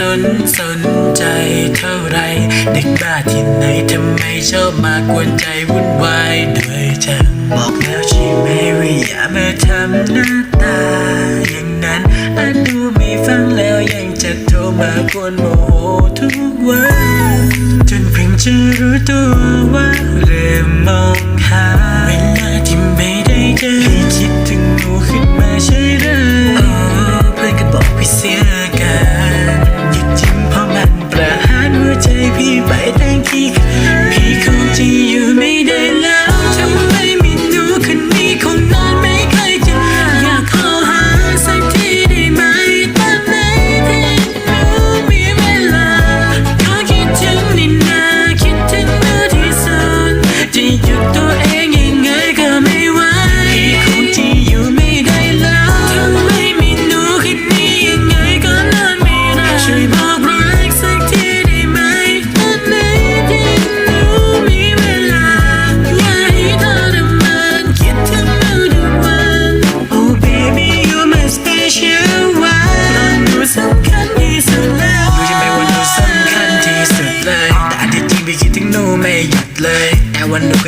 สนใจเท่าไร เด็กบ้าที่ไหนทำไมชอบมากวนใจวุ่นวายด้วยจังบอกแล้วใช่ไหมว่าอย่ามาทำหน้าตา อย่างนั้นอาดูไม่ฟังแล้วยังจะโทรมากวนโมโหทุกวัน จนเพิ่งจะรู้ตัวว่าเริ่มมอง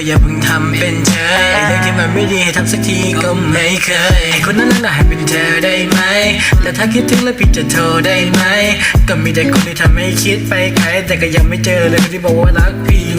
ก็อย่าเพิ่งทำเป็นเธอไอ้เรื่องที่มันไม่ดีให้ทำสักทีก็ไม่เคยไอ้คนนั้นน่ะให้เป็นเธอได้ไหม แต่ถ้าคิดถึงแล้วพี่จะโทรได้ไหม ก็มีแต่คนที่ทำให้คิดไปไกลแต่ก็ยังไม่เจอเลยคนที่บอกว่ารักพี่